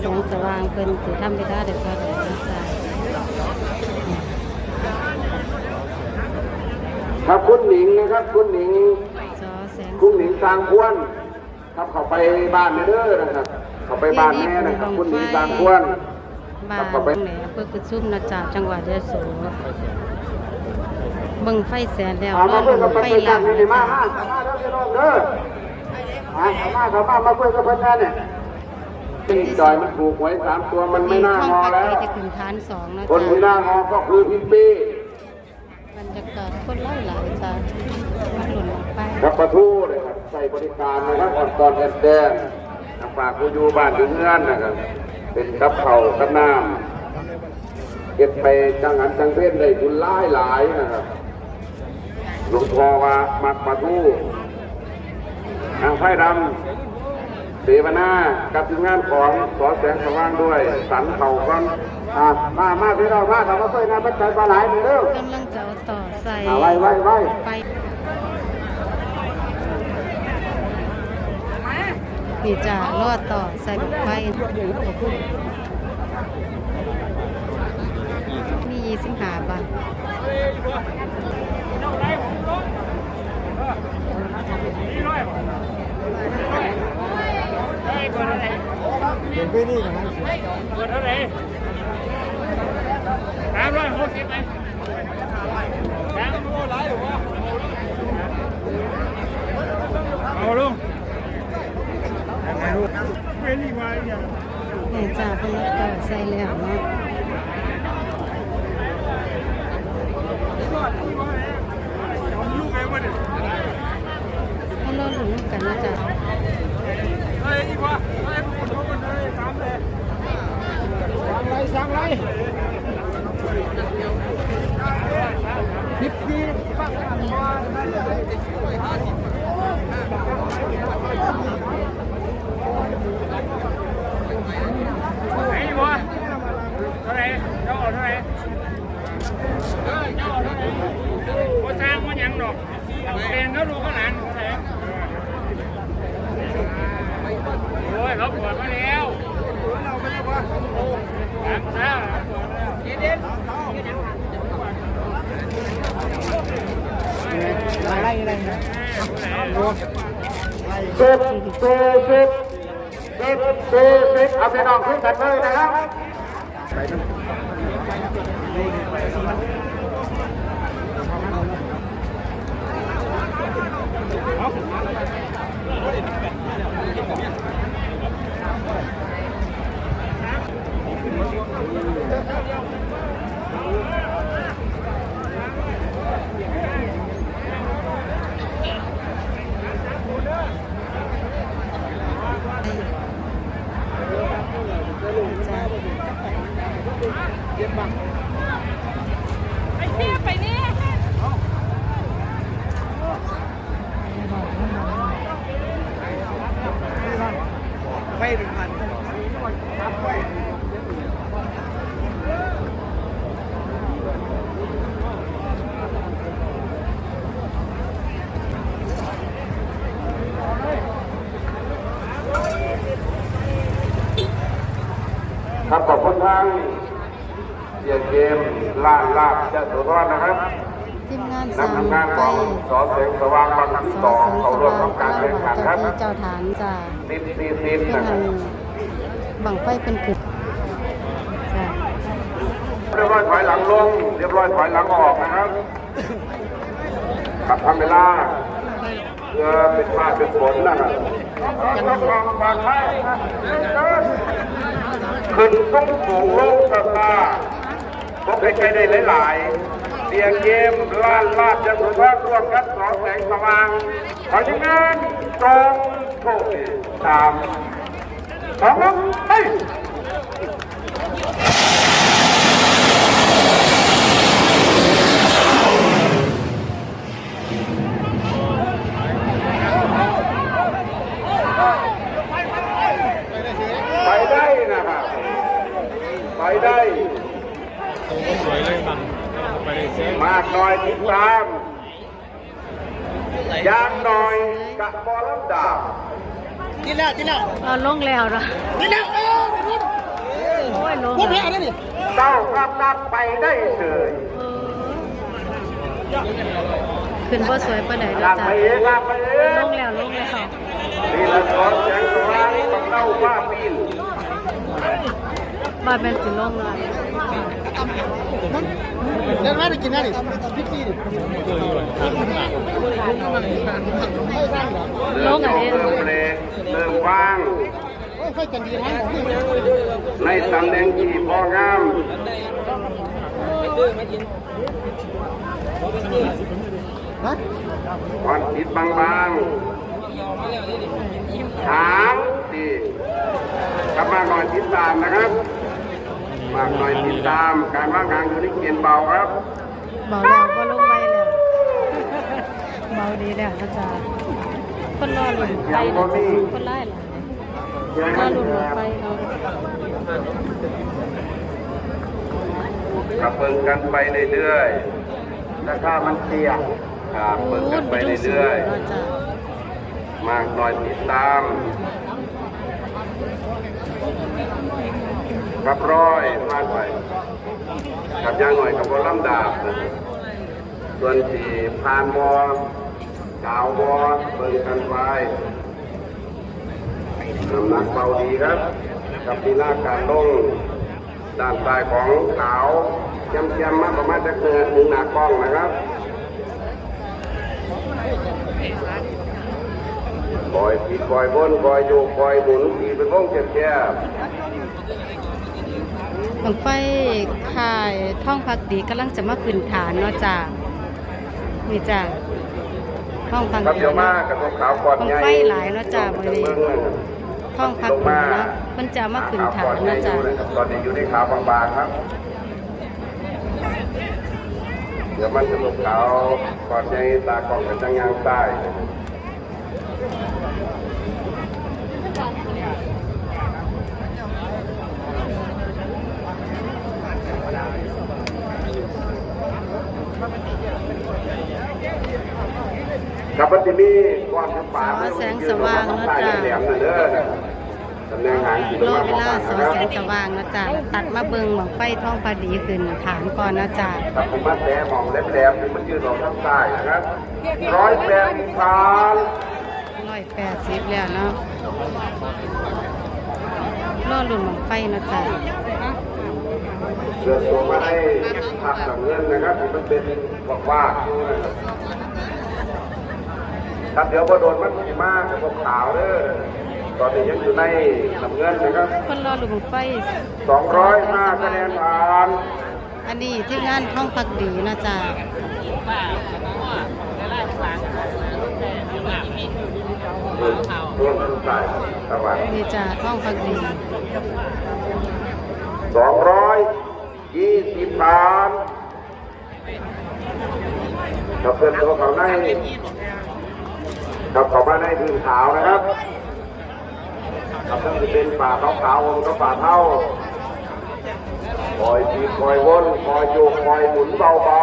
แสงสว่างเพิ่นสิทำไปได้เด็กก็ได้จ้าครับคุณหนิงนะครับ คุณหนิงจอแสงคุณหนิงสร้างควนครับเขาไปบ้านเด้อนะครับ เขาไปบ้านแม่นะครับ คุณหนิงสร้างควนบ้านตรงไหนอำเภอกุดซุ่มนะจ๊ะจังหวัดยะโสเบิ่งไฟแสนแล้วเอารอมาเพื่เบิ่อนกับงไฟเพื่อนหลักันงนี่นะมาจ๊ะมามาเด้อพี่น้องเด้อมามาเขามามาเพื่อนกับเพื่อนกันเนี่ย ที่จอยมันถูกไว้สามตัวมันไม่นี่น่าช่องงอปักแล้วไฟจะขึ้นฐานสองนะคนจ๊ะที่น่างอก็คือพิมปี้บรรยากาศคนหลายหลายๆจ้ะมันหล่นลงไปครับประทูนะครับใส่บริการนะครับอ่อนตอนแอนแดงน้ำฝากผู้อยู่บ้านอยู่เงื่อนนะครับ เป็นกับเขาวกับน้ำเก็บไปจังหันจังเพ่นได้บุญหลายหลายนะครับหลวงพ่อว่ามักประทูทางไพ่ดำ เสวนากับทีมงานของสอแสงสว่างด้วย สันเขาก่อนอ่ามามาพี่เรามาทำมาช่วยงานปัจจัยปลาไหลหนึ่งเด้อกำลังจะเอาต่อใส่อ่าไว้ไว้ไว้ไปนี่จ้ะรอดต่อใส่บักไฟมียี่สิบห้าบาท เปิดเท่าไหร่สามร้อยหกสิบไหมสามร้อยหรือวะเอาลุงยังไงลูกเป็นอีกว่าอย่างนี่จ้ะเพิ่นรอดต่อใส่แล้วเนาะลูกไงวะเนี่ยให้รอดหลุนกันนะจ๊ะ เฮ้ยอีกว่าเฮ้ยพวกคนพวกคนเลยสามเลย สามไรสามไรสิบสี่ปักกันมาไหนวะเท่าไหร่เจ้าเท่า ไหร่เออเจ้าเท่าไหร่ว่าสร้างว่ายังดอกเป็นเขาลูกเขาหลานเท่าไหร่โอ้ยเขาปวดมาแล้วเราไม่ได้ว่าถามซะเอะไรนะสิบสี่สิบสิบสี่สิบเอาไปนองขึ้นกันเลยนะครับ ครับขอบคุณทางเสียเกมล่านลาบจะสุรอดนะครับทีมงานนัสากมทำงานไปของสอแสงสว่างบางที่สสอองแสงเขาสร่วมว่างทำการแข่งขันครับเจ้าที่เจ้าฐานจ้ะสิบสี่สิบเพื่อนะคให้รับบังไฟเป็นกึดจ้ะเรียบร้อยถอยหลังลง เรียบร้อยถอยหลังออกนะครับขับทำเวลาเพื่อเป็นผ้าเป็นฝนนะครับต้องลองบางให้ ขึ้นต้องสูงลกสตาร์พบให้ใครได้หลายๆเสียงเกมล้านลาดจะสุภาร่วมกันสองแสงสว่างขอทีงานตรงโชคตามสองน้ำไปไป น้อยติดตามยางหน่อยกับบอลำดาบกินแล้วกินแล้วเอาลงแล้วนะกินแล้วเออยลงพวกแพ้ได้นี่เต้ารับรับไปได้เฉยเออขึ้นบ่สวยปานใดลานะกจ๊ะไปเองลากไปเอลงงแล้วลงแล้วนี่ละสอนแสงสว่างของเต้าว่าปีน บ้านเป็นสิลงแล้วเดินมาได้กินได้ดิพี่พี่ดิลงอันนี้เริ่มเบรกเริ่มว่างค่อยกันดีนะในตำแหน่งที่พองามฮะควันติดบางๆหางดีกลับมาหน่อยติดตามนะครับ มากหน่อยติดตามการว่างงานอยู่ในเกณฑ์เบาครับเบาแล้วบ่ลงไวแล้วเบาดีแล้วนะจ๊ะคนรอลุ้นไปนะจ๊ะคนไล่หลายรอลุ้นรถไฟเนาะกระเปิงกันไปเรื่อยๆราคามันเตี้ยครับเปิงกันไปเรื่อยนะจ๊ะๆมากหน่อยติดตาม กับร้อยผ่านไปกับย่างหน่อยกับบอลำดาบนะส่วนที่ผ่านบอดาวบอเปิงกันไปน้ำหนักเบาดีครับ กับปีหน้าการลงด้านซ้ายของขาวเจียมๆมาประมาณจะเกินหนึ่งหนากล้องนะครับปล่อยผิดปล่อยบนปล่อยโยกปล่อยหมุนตีเป็นวงแคบ บังไฟค่ายท่องพักดีกำลังจะมาขึ้นฐานเนาะจ้ะนี่จ้ะท่องพักๆครับดีเดี๋ยวมาเนาะกับตัวขาวก่อนใหญ่บั้งไฟหลายเนาะจ้ะมื้อนี้ท่องพักดีเนาะเพิ่นจะมาขึ้นฐานเนาะจ้ะตอนนี้อยู่ในขาวบางๆครับเดี๋ยวมันจะลงขาวก่อนใหญ่ตากล้องกับจังยางใต้ กับปฏิมีก่อนจะป่าสอแสงสว่างเนอะจ้ะแหลมๆเด้อตำแหน่งหางที่รอเวลาสอนะแสคงรับสว่างเนาะจ้ะตัดมาเบิ่งบังไฟท่องพอดีขึ้นฐานก่อนเนาะจ้ะกับผมมาแต่มองแหลมๆที่มันยืนออกทางใต้นะครับร้อยแปดสิบพานร้อยแปดสิบแล้วเนาะรอลุ่นบังไฟเนาะจ้ะเกิดตัวมาให้ผักหลังเงินนะครับที่มันเป็นบอกว่าอยู่นะครับ ครับเดี๋ยวพอโดนมันสีมากกับพวกขาวเด้อตอนนี้ยังอยู่ในลำเงินนะครับคนรอลุ่นบังไฟสองร้อยห้าคะแนนผ่านอันนี้ที่งานท่องพักดีเนาะจ้ะร่วมทุกสายสวัสดีนี่จ้ะท่องพักดีสองร้อยยี่สิบผ่านกับเพื่อนตัวเขาใน กับเขามาในพื้นขาวนะครับกับทั้งเป็นป่าขาวขาวมันก็ป่าเท่าคอยทีคอยวนคอยโยกคอยหมุนเบา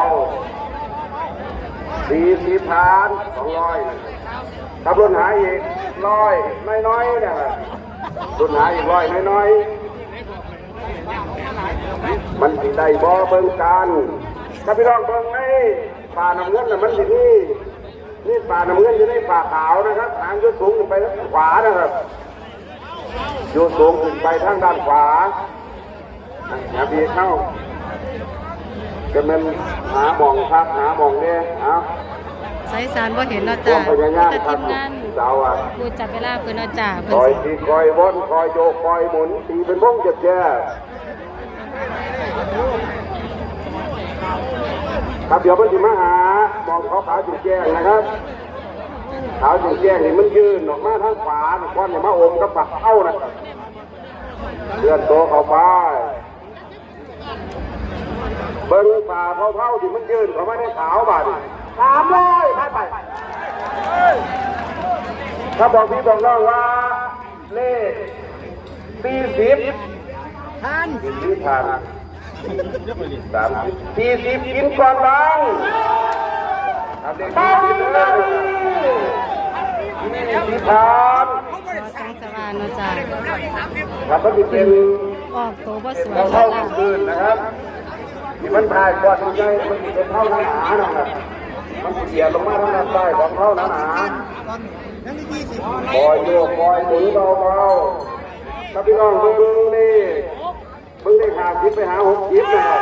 ๆสี่สิบผ่านสองร้อยขับรถหายอีกร้อยน้อยๆนะครับรถหายอีกร้อยน้อยๆมันสิได้บ่เบิ่งกันถ้าพี่น้องเบิ่งในป่าน้ำเงินน่ะมันสินี่ นี่ป่าน้ำเงินอยู่ในป่าขาวนะครับทางอยู่สูงขึ้นไปทางขวานะครับอยู่สูงขึ้นไปทางด้านขวาอย่าพี่เข้าจะเป็นหาหมองพักหาหมองเนี่ยเอาสายสารบ่เห็นเนาะควาจ้ะมพยายามแต่ครัทีบมงานเจ้าอะดูจับเวลาเพิ่นเนาะจ้ะคเพิ่นอยสิทีคอยวนคอยโยกคอยหมุนตีเป็นวงเจ็บแย่ ครับเดี๋ยวมันจะมาหามองเขาขาวจุดแจ้งนะครับขาวจุดแจ้งนี่มันยืนออกมาทางขวาควันอย่ามาอมกับปักเข้านะเลื่อนตัวเข้าไปเบิ้งป่าเท่าๆที่มันยืนเขาไม่ได้ขาวบาดนี่สามร้อยไปไปถ้าบอกพี่บอกน้องว่า เลขสี่สิบทานสี่สิบผ่าน สามสี่สิบกินก่อนบ้างทำเลขสี่สิบสี่สิบผ่านของสวางเนะจ้ะครับมันจะเป็นออกโตัวบ่สวยเราค่ะเข้าคืนนะครับที่มันถ่ายก่อนมันใหญ่มันเป็นเท่าหนาหนะครับมันเสียลงมาทางด้านใต้ของเท่าหนานั่นนี่ยี่สิบคอยโยกคอยหมุนเบาๆถ้าพี่น้องมึง มึงนี่มึงได้หาจิบไปหาหกจิบนะครับ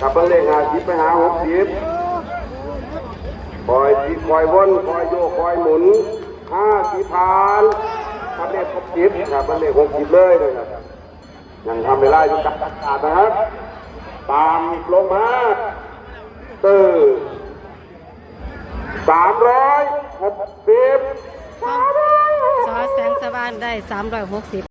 ถ้าเพิ่งได้หาจิบไปหาหกจิบคอยจิบคอยวนคอยโยคอยหมุนห้าสิบพานทำได้ครบจิบครับมันได้หกจิบเลยนะครับยังทำเวลาอยู่กับอากาศนะครับ ตามลงมาตื่นสามร้อยหกสิบซอแสงสว่างได้360